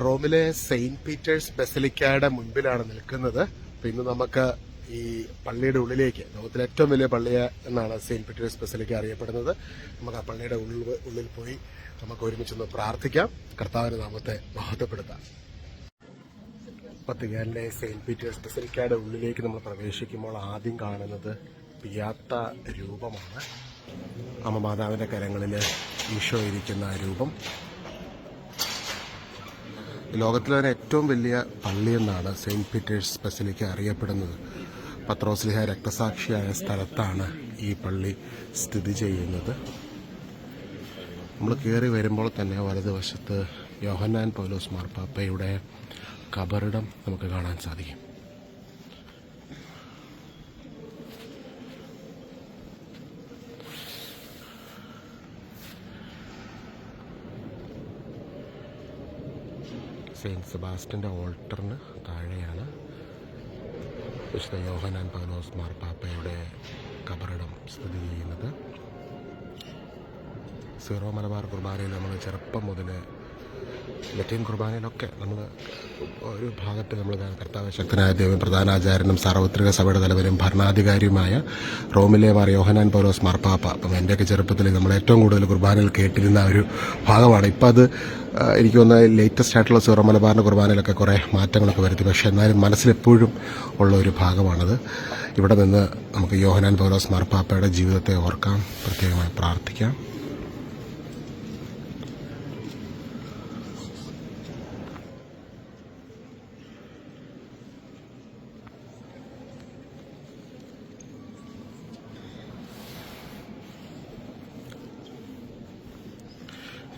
റോമിലെ Saint Peter's ബെസലിക്കയുടെ മുൻപിലാണ് നിൽക്കുന്നത്. ഇന്ന് നമുക്ക് ഈ പള്ളിയുടെ ഉള്ളിലേക്ക് ലോകത്തിലെ ഏറ്റവും വലിയ പള്ളിയ എന്നാണ് സെയിന്റ് പീറ്റേഴ്സ് ബെസലിക്ക അറിയപ്പെടുന്നത്. നമുക്ക് ആ പള്ളിയുടെ ഉള്ളിൽ ഉള്ളിൽ പോയി നമുക്ക് ഒരുമിച്ചൊന്ന് പ്രാർത്ഥിക്കാം. കർത്താവിന്റെ നാമത്തെ മഹത്വപ്പെടുത്താം. പത്തുകാലിലെ സെയിന്റ് പീറ്റേഴ്സ് ബെസലിക്കയുടെ ഉള്ളിലേക്ക് നമ്മൾ പ്രവേശിക്കുമ്പോൾ ആദ്യം കാണുന്നത് പിയാത്ത രൂപമാണ്. അമ്മ മാതാവിന്റെ കരങ്ങളിൽ ഈശോ ഇരിക്കുന്ന രൂപം. ലോകത്തിലെ തന്നെ ഏറ്റവും വലിയ പള്ളി എന്നാണ് സെയിന്റ് പീറ്റേഴ്സ് ബസിലിക്ക അറിയപ്പെടുന്നത്. പത്രോസ്ലിഹ രക്തസാക്ഷിയായ സ്ഥലത്താണ് ഈ പള്ളി സ്ഥിതി ചെയ്യുന്നത്. നമ്മൾ കയറി വരുമ്പോൾ തന്നെ വലതുവശത്ത് യോഹന്നാൻ പൗലോസ് മാർപ്പാപ്പയുടെ കബറിടം നമുക്ക് കാണാൻ സാധിക്കും. സെയിന്റ് സെബാസ്റ്റിന്റെ ഓൾട്ടറിന് താഴെയാണ് വിശുദ്ധ യോഹനാൻ പൗലോസ് മാർപ്പാപ്പയുടെ കബറിടം സ്ഥിതി ചെയ്യുന്നത്. സീറോ മലബാർ കുർബാനയിൽ നമ്മൾ ചെറുപ്പം മുതൽ ലത്തീൻ കുർബാനയിലൊക്കെ നമ്മൾ ഒരു ഭാഗത്ത് നമ്മൾ കർത്താവ് ശക്തനായ ദൈവം പ്രധാനാചാര്യനും സാർവത്രിക സഭയുടെ തലവനും ഭരണാധികാരിയുമായ റോമിലെ മാർ യോഹനാൻ പൗലോസ് മാർപ്പാപ്പ. അപ്പം എന്റെയൊക്കെ ചെറുപ്പത്തിൽ നമ്മൾ ഏറ്റവും കൂടുതൽ കുർബാനയിൽ കേട്ടിരുന്ന ഒരു ഭാഗമാണ്. ഇപ്പം അത് എനിക്ക് വന്ന ലേറ്റസ്റ്റ് ആയിട്ടുള്ള സീറോ മലബാറിന്റെ കുർബാനയിലൊക്കെ കുറേ മാറ്റങ്ങളൊക്കെ വരുത്തി. പക്ഷേ എന്നാലും മനസ്സിലെപ്പോഴും ഉള്ള ഒരു ഭാഗമാണത്. ഇവിടെ നിന്ന് നമുക്ക് യോഹനാൻ പൗലോസ് മാർപ്പാപ്പയുടെ ജീവിതത്തെ ഓർക്കാം പ്രത്യേകമായി പ്രാർത്ഥിക്കാം.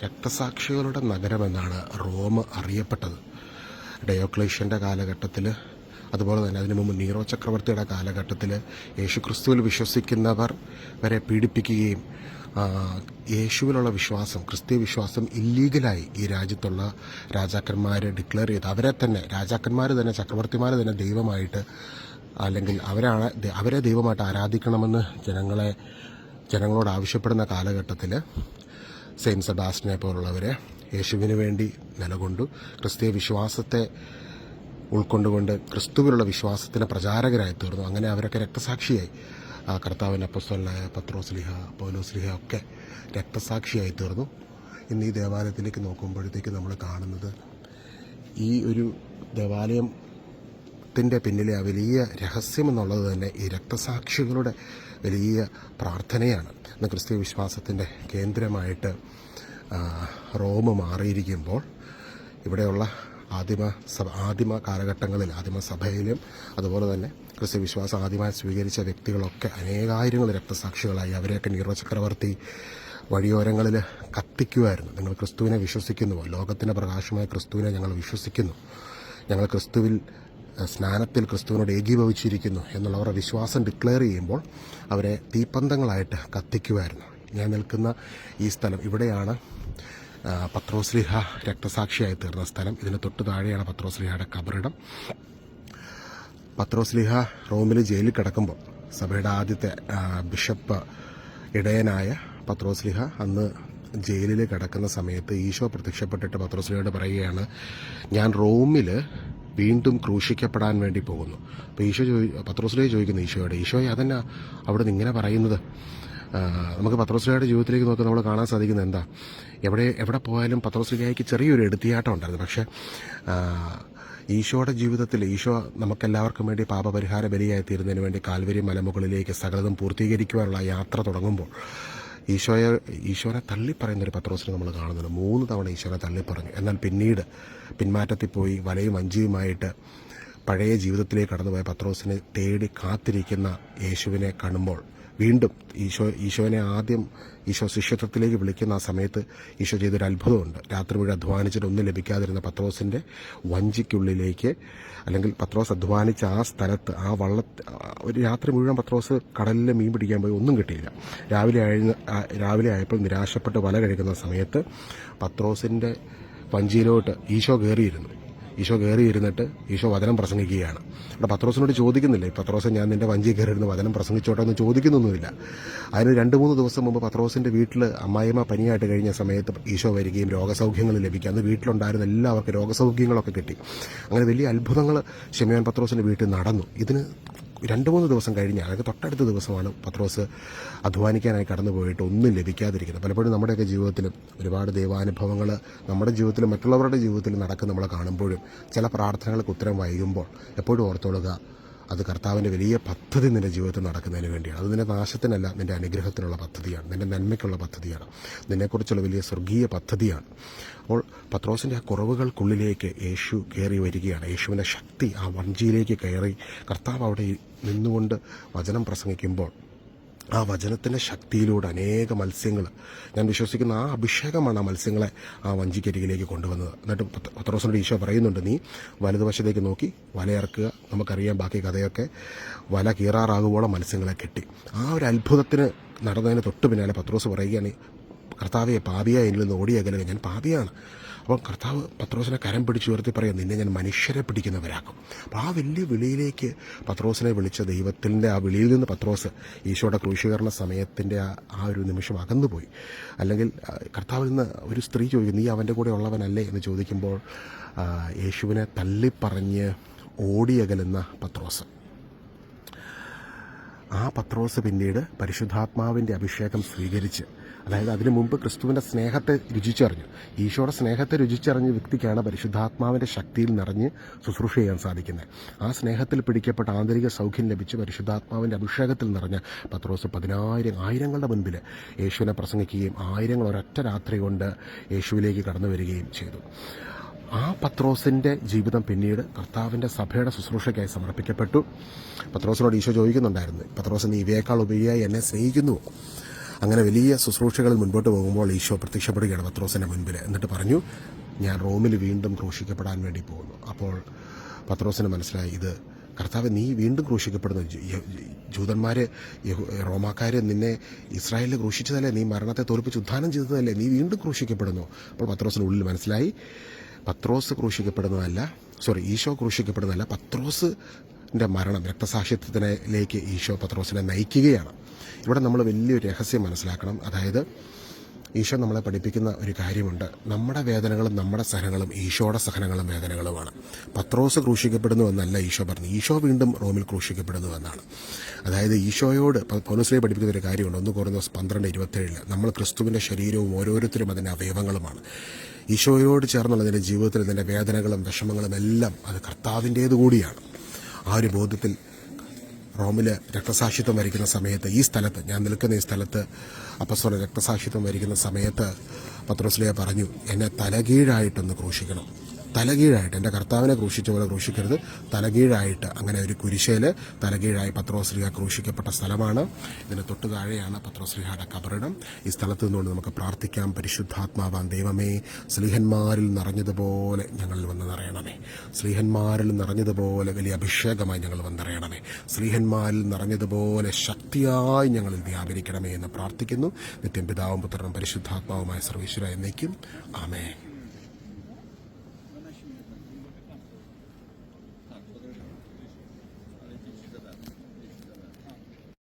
രക്തസാക്ഷികളുടെ നഗരമെന്നാണ് റോം അറിയപ്പെട്ടത്. ഡയോക്ലേഷ്യന്റെ കാലഘട്ടത്തിൽ അതുപോലെ തന്നെ അതിനു മുമ്പ് നീറോ ചക്രവർത്തിയുടെ കാലഘട്ടത്തിൽ യേശുക്രിസ്തുവിൽ വിശ്വസിക്കുന്നവർ വരെ പീഡിപ്പിക്കുകയും യേശുവിലുള്ള വിശ്വാസം ക്രിസ്തീയ വിശ്വാസം ഇല്ലീഗലായി ഈ രാജ്യത്തുള്ള രാജാക്കന്മാർ ഡിക്ലെയർ ചെയ്ത് അവരെ തന്നെ രാജാക്കന്മാർ തന്നെ ചക്രവർത്തിമാർ തന്നെ ദൈവമായിട്ട് അല്ലെങ്കിൽ അവരാണ് അവരെ ദൈവമായിട്ട് ആരാധിക്കണമെന്ന് ജനങ്ങളെ ജനങ്ങളോട് ആവശ്യപ്പെടുന്ന കാലഘട്ടത്തിൽ സെയിന്റ് സെബാസ്റ്റിനെ പോലുള്ളവരെ യേശുവിന് വേണ്ടി നിലകൊണ്ടു ക്രിസ്തീയ വിശ്വാസത്തെ ഉൾക്കൊണ്ടുകൊണ്ട് ക്രിസ്തുവിലുള്ള വിശ്വാസത്തിന് പ്രചാരകരായി തീർന്നു. അങ്ങനെ അവരൊക്കെ രക്തസാക്ഷിയായി. കർത്താവിന്റെ അപ്പസ്വലായ പത്രോസ്ലിഹ പൗലോസ്ലിഹ ഒക്കെ രക്തസാക്ഷിയായി തീർന്നു. ഇന്ന് ഈ ദേവാലയത്തിലേക്ക് നോക്കുമ്പോഴത്തേക്ക് നമ്മൾ കാണുന്നത് ഈ ഒരു ദേവാലയത്തിന്റെ പിന്നിലെ ആ വലിയ രഹസ്യം എന്നുള്ളത് തന്നെ ഈ രക്തസാക്ഷികളുടെ വലിയ പ്രാർത്ഥനയാണ്. ഇന്ന് ക്രിസ്തീയ വിശ്വാസത്തിന്റെ കേന്ദ്രമായിട്ട് റോമ് മാറിയിരിക്കുമ്പോൾ ഇവിടെയുള്ള ആദിമ സഭ ആദിമ കാലഘട്ടങ്ങളിൽ ആദിമ സഭയിലും അതുപോലെ തന്നെ ക്രിസ്ത്യ വിശ്വാസം ആദ്യമായി സ്വീകരിച്ച വ്യക്തികളൊക്കെ അനേകായിരങ്ങൾ രക്തസാക്ഷികളായി അവരെയൊക്കെ നീറോ ചക്രവർത്തി വഴിയോരങ്ങളിൽ കത്തിക്കുമായിരുന്നു നിങ്ങൾ ക്രിസ്തുവിനെ വിശ്വസിക്കുന്നുവോ ലോകത്തിന്റെ പ്രകാശമായ ക്രിസ്തുവിനെ ഞങ്ങൾ വിശ്വസിക്കുന്നു. ഞങ്ങൾ ക്രിസ്തുവിൽ സ്നാനത്തിൽ ക്രിസ്തുവിനോട് ഏകീഭവിച്ചിരിക്കുന്നു എന്നുള്ള അവരുടെ വിശ്വാസം ഡിക്ലെയർ ചെയ്യുമ്പോൾ അവരെ തീപ്പന്തങ്ങളായിട്ട് കത്തിക്കുമായിരുന്നു ഞാൻ നിൽക്കുന്ന ഈ സ്ഥലം ഇവിടെയാണ് പത്രോസ്ലിഹ രക്തസാക്ഷിയായി തീർന്ന സ്ഥലം. ഇതിന് തൊട്ട് താഴെയാണ് പത്രോസ്ലിഹയുടെ കബറിടം. പത്രോസ്ലിഹ റോമിൽ ജയിലിൽ കിടക്കുമ്പോൾ സഭയുടെ ആദ്യത്തെ ബിഷപ്പ് ഇടയനായ പത്രോസ്ലിഹ അന്ന് ജയിലിൽ കിടക്കുന്ന സമയത്ത് ഈശോ പ്രത്യക്ഷപ്പെട്ടിട്ട് പത്രോസ്ലിഹയോട് പറയുകയാണ് ഞാൻ റോമിൽ വീണ്ടും ക്രൂശിക്കപ്പെടാൻ വേണ്ടി പോകുന്നു. അപ്പോൾ ഈശോ ചോദി പത്രോസ്ലിഹ ചോദിക്കുന്നു ഈശോയോട് ഈശോയെ അതന്നെ അവിടെ നിന്ന് ഇങ്ങനെ പറയുന്നത്? നമുക്ക് പത്രോസ്ലിഹയുടെ ജീവിതത്തിലേക്ക് നോക്കി നമ്മൾ കാണാൻ സാധിക്കുന്നത് എന്താ? എവിടെ എവിടെ പോയാലും പത്രോസ്ലിഹയ്ക്ക് ചെറിയൊരു എടുത്തിയാട്ടം ഉണ്ടായിരുന്നു. പക്ഷേ ഈശോയുടെ ജീവിതത്തിൽ ഈശോ നമുക്കെല്ലാവർക്കും വേണ്ടി പാപപരിഹാര ബലിയായി തീരുന്നതിന് വേണ്ടി കാൽവരി മലമുകളിലേക്ക് സകലതും പൂർത്തീകരിക്കുവാനുള്ള യാത്ര തുടങ്ങുമ്പോൾ ഈശോയെ ഈശോനെ തള്ളിപ്പറയുന്ന ഒരു പത്രോസിനെ നമ്മൾ കാണുന്നുണ്ട്. മൂന്ന് തവണ ഈശോനെ തള്ളിപ്പറഞ്ഞു എന്നാൽ പിന്നീട് പിന്മാറ്റത്തിൽ പോയി വലയും വഞ്ചിയുമായിട്ട് പഴയ ജീവിതത്തിലേക്ക് കടന്നുപോയ പത്രോസിനെ തേടി കാത്തിരിക്കുന്ന യേശുവിനെ കാണുമ്പോൾ വീണ്ടും ഈശോ ഈശോനെ ആദ്യം ഈശോ ശിഷ്യത്വത്തിലേക്ക് വിളിക്കുന്ന ആ സമയത്ത് ഈശോ ചെയ്തൊരു അത്ഭുതമുണ്ട്. രാത്രി മുഴുവൻ അധ്വാനിച്ചിട്ട് ഒന്നും ലഭിക്കാതിരുന്ന പത്രോസിന്റെ വഞ്ചിക്കുള്ളിലേക്ക് അല്ലെങ്കിൽ പത്രോസ് അധ്വാനിച്ച ആ സ്ഥലത്ത് ആ വള്ള ഒരു രാത്രി മുഴുവൻ പത്രോസ് കടലിൽ മീൻ പിടിക്കാൻ പോയി ഒന്നും കിട്ടിയില്ല. രാവിലെ രാവിലെ ആയപ്പോൾ നിരാശപ്പെട്ട് വല കഴിക്കുന്ന സമയത്ത് പത്രോസിന്റെ വഞ്ചിയിലോട്ട് ഈശോ കയറിയിരുന്നു. ഈശോ കയറി ഇരുന്നിട്ട് ഈശോ വചനം പ്രസംഗിക്കുകയാണ്. അവിടെ പത്രോസിനോട് ചോദിക്കുന്നില്ല പത്രോസൻ ഞാൻ നിന്റെ വഞ്ചി കയറി ഇരുന്ന് വചനം പ്രസംഗിച്ചോട്ടെ? എന്ന് ചോദിക്കുന്നൊന്നുമില്ല അതിന് രണ്ട് മൂന്ന് ദിവസം മുമ്പ് പത്രോസിന്റെ വീട്ടിൽ അമ്മായിമ്മ പനിയായിട്ട് കഴിഞ്ഞ സമയത്ത് ഈശോ വരികയും രോഗസൗഖ്യങ്ങൾ ലഭിക്കുക അന്ന് വീട്ടിലുണ്ടായിരുന്ന എല്ലാവർക്കും രോഗസൗഖ്യങ്ങളൊക്കെ കിട്ടി. അങ്ങനെ വലിയ അത്ഭുതങ്ങൾ ഷെമിയാൻ പത്രോസിന്റെ വീട്ടിൽ നടന്നു. ഇതിന് രണ്ട് മൂന്ന് ദിവസം കഴിഞ്ഞ് അതായത് തൊട്ടടുത്ത ദിവസമാണ് പത്രോസ് അധ്വാനിക്കാനായി കടന്നു പോയിട്ട് ഒന്നും ലഭിക്കാതിരിക്കുന്നത്. പലപ്പോഴും നമ്മുടെയൊക്കെ ജീവിതത്തിലും ഒരുപാട് ദൈവാനുഭവങ്ങൾ നമ്മുടെ ജീവിതത്തിലും മറ്റുള്ളവരുടെ ജീവിതത്തിലും നടക്കുന്ന നമ്മൾ കാണുമ്പോഴും. ചില പ്രാർത്ഥനകൾക്ക് ഉത്തരം വൈകുമ്പോൾ എപ്പോഴും ഓർത്തോളുക അത് കർത്താവിന്റെ വലിയ പദ്ധതി നിന്റെ ജീവിതത്തിൽ നടക്കുന്നതിന് വേണ്ടിയാണ്. അത് നിന്റെ നാശത്തിനല്ല നിന്റെ അനുഗ്രഹത്തിനുള്ള പദ്ധതിയാണ്. നിന്റെ നന്മയ്ക്കുള്ള പദ്ധതിയാണ്. നിന്നെക്കുറിച്ചുള്ള വലിയ സ്വർഗീയ പദ്ധതിയാണ്. അപ്പോൾ പത്രോസിന്റെ ആ കുറവുകൾക്കുള്ളിലേക്ക് യേശു കയറി വരികയാണ്. യേശുവിന്റെ ശക്തി ആ വഞ്ചിയിലേക്ക് കയറി കർത്താവ് അവിടെ നിന്നുകൊണ്ട് വചനം പ്രസംഗിക്കുമ്പോൾ ആ വചനത്തിന്റെ ശക്തിയിലൂടെ അനേക മത്സ്യങ്ങൾ ഞാൻ വിശ്വസിക്കുന്ന ആ അഭിഷേകമാണ് ആ മത്സ്യങ്ങളെ ആ വഞ്ചിക്കരികിലേക്ക് കൊണ്ടുവന്നത്. എന്നിട്ട് പത്രോസിനോട് ഈശോ പറയുന്നുണ്ട് നീ വലതുവശത്തേക്ക് നോക്കി വലയിറക്കുക നമുക്കറിയാം ബാക്കി കഥയൊക്കെ വല കീറാറാകുവോളം മത്സ്യങ്ങളെ കെട്ടി. ആ ഒരു അത്ഭുതത്തിന് നടന്നതിന് തൊട്ട് പിന്നാലെ പത്രോസ് പറയുകയാണ് കർത്താവെ പാപിയായി എന്നിൽ നിന്ന് ഓടിയകലുക ഞാൻ പാപിയാണ്. അപ്പം കർത്താവ് പത്രോസിനെ കരം പിടിച്ചു ഉയർത്തി പറയാം നിന്നെ ഞാൻ മനുഷ്യരെ പിടിക്കുന്നവരാക്കും. അപ്പോൾ ആ വലിയ വിളിയിലേക്ക് പത്രോസിനെ വിളിച്ച ദൈവത്തിന്റെ ആ വിളിയിൽ നിന്ന് പത്രോസ് ഈശോയുടെ ക്രൂശീകരണ സമയത്തിന്റെ ആ ഒരു നിമിഷം അകന്നുപോയി. അല്ലെങ്കിൽ കർത്താവിൽ നിന്ന് ഒരു സ്ത്രീ ചോദിക്കും നീ അവന്റെ കൂടെ ഉള്ളവനല്ലേ? എന്ന് ചോദിക്കുമ്പോൾ യേശുവിനെ തള്ളിപ്പറഞ്ഞ് ഓടിയകലുന്ന പത്രോസ്. ആ പത്രോസ് പിന്നീട് പരിശുദ്ധാത്മാവിന്റെ അഭിഷേകം സ്വീകരിച്ച് അതായത് അതിനു മുമ്പ് ക്രിസ്തുവിന്റെ സ്നേഹത്തെ രുചിച്ചറിഞ്ഞു. ഈശോയുടെ സ്നേഹത്തെ രുചിച്ചറിഞ്ഞ വ്യക്തിക്കാണ് പരിശുദ്ധാത്മാവിന്റെ ശക്തിയിൽ നിറഞ്ഞ് ശുശ്രൂഷ ചെയ്യാൻ സാധിക്കുന്നത്. ആ സ്നേഹത്തിൽ പിടിക്കപ്പെട്ട ആന്തരിക സൗഖ്യം ലഭിച്ച് പരിശുദ്ധാത്മാവിന്റെ അഭിഷേകത്തിൽ നിറഞ്ഞ പത്രോസ് പതിനായിരം ആയിരങ്ങളുടെ മുൻപിൽ യേശുവിനെ പ്രസംഗിക്കുകയും ആയിരങ്ങൾ ഒരൊറ്റ രാത്രി കൊണ്ട് യേശുവിലേക്ക് കടന്നു വരികയും ചെയ്തു. ആ പത്രോസിന്റെ ജീവിതം പിന്നീട് കർത്താവിന്റെ സഭയുടെ ശുശ്രൂഷയ്ക്കായി സമർപ്പിക്കപ്പെട്ടു. പത്രോസിനോട് ഈശോ ചോദിക്കുന്നുണ്ടായിരുന്നു പത്രോസ് നീ ഇവയേക്കാൾ ഉപരിയായി എന്നെ സ്നേഹിക്കുന്നു അങ്ങനെ വലിയ ശുശ്രൂഷകളിൽ മുൻപോട്ട് പോകുമ്പോൾ ഈശോ പ്രത്യക്ഷപ്പെടുകയാണ് പത്രോസിന്റെ മുൻപിൽ എന്നിട്ട് പറഞ്ഞു ഞാൻ റോമിൽ വീണ്ടും ക്രൂശിക്കപ്പെടാൻ വേണ്ടി പോകുന്നു. അപ്പോൾ പത്രോസിന് മനസ്സിലായി ഇത് കർത്താവ് നീ വീണ്ടും ക്രൂശിക്കപ്പെടുന്നു. ജൂതന്മാർ റോമാക്കാര് നിന്നെ ഇസ്രായേലിൽ ക്രൂശിച്ചതല്ലേ? നീ മരണത്തെ തോൽപ്പിച്ച് ഉദ്ധാനം ചെയ്തതല്ലേ? നീ വീണ്ടും ക്രൂശിക്കപ്പെടുന്നു. അപ്പോൾ പത്രോസിന് ഉള്ളിൽ മനസ്സിലായി പത്രോസ് ക്രൂശിക്കപ്പെടുന്നതല്ല സോറി ഈശോ ക്രൂശിക്കപ്പെടുന്നതല്ല പത്രോസിന്റെ മരണം രക്തസാക്ഷിത്വത്തിലേക്ക് ഈശോ പത്രോസിനെ നയിക്കുകയാണ്. ഇവിടെ നമ്മൾ വലിയൊരു രഹസ്യം മനസ്സിലാക്കണം. അതായത് ഈശോ നമ്മളെ പഠിപ്പിക്കുന്ന ഒരു കാര്യമുണ്ട്. നമ്മുടെ വേദനകളും നമ്മുടെ സഹനങ്ങളും ഈശോയുടെ സഹനങ്ങളും വേദനകളുമാണ്. പത്രോസ് ക്രൂശിക്കപ്പെടുന്നു എന്നല്ല ഈശോ പറഞ്ഞു ഈശോ വീണ്ടും റോമിൽ ക്രൂശിക്കപ്പെടുന്നു എന്നാണ്. അതായത് ഈശോയോട് പൗനസ്ലിയെ പഠിപ്പിക്കുന്ന ഒരു കാര്യമുണ്ട്. ഒന്ന് കുറഞ്ഞ ദിവസം പന്ത്രണ്ട് ഇരുപത്തേഴിൽ നമ്മൾ ക്രിസ്തുവിന്റെ ശരീരവും ഓരോരുത്തരും അതിന്റെ അവയവങ്ങളുമാണ്. ഈശോയോട് ചേർന്നുള്ള നിന്റെ ജീവിതത്തിൽ നിന്റെ വേദനകളും വിഷമങ്ങളും എല്ലാം അത് കർത്താവിന്റേത് കൂടിയാണ് ആ ഒരു ബോധത്തിൽ റോമിൽ രക്തസാക്ഷിത്വം വരിക്കുന്ന സമയത്ത് ഈ സ്ഥലത്ത് ഞാൻ നിൽക്കുന്ന ഈ സ്ഥലത്ത് അപ്പസ്വല രക്തസാക്ഷിത്വം വരിക്കുന്ന സമയത്ത് പത്രോസ്ലിയ പറഞ്ഞു എന്നെ തലകീഴായിട്ടൊന്ന് ക്രൂശിക്കണം. തലകീഴായിട്ട് എന്റെ കർത്താവിനെ ക്രൂശിച്ച പോലെ ക്രൂശിക്കരുത്. തലകീഴായിട്ട് അങ്ങനെ ഒരു കുരിശയിൽ തലകീഴായി പത്രോശ്രീഹ ക്രൂശിക്കപ്പെട്ട സ്ഥലമാണ്. ഇതിന് തൊട്ട് താഴെയാണ് പത്രോശ്രീഹയുടെ കബറിടം. ഈ സ്ഥലത്ത് നിന്നുകൊണ്ട് നമുക്ക് പ്രാർത്ഥിക്കാം. പരിശുദ്ധാത്മാവാൻ ദൈവമേ സ്ലീഹന്മാരിൽ നിറഞ്ഞതുപോലെ ഞങ്ങളിൽ വന്ന് നിറയണമേ. സ്ലീഹന്മാരിൽ നിറഞ്ഞതുപോലെ വലിയ അഭിഷേകമായി ഞങ്ങൾ വന്നറിയണമേ സ്ലീഹന്മാരിൽ നിറഞ്ഞതുപോലെ ശക്തിയായി ഞങ്ങളിൽ വ്യാപരിക്കണമേ എന്ന് പ്രാർത്ഥിക്കുന്നു. നിത്യം പിതാവും പുത്രനും പരിശുദ്ധാത്മാവുമായ സർവീശ്വര എന്നേക്കും. ആമേ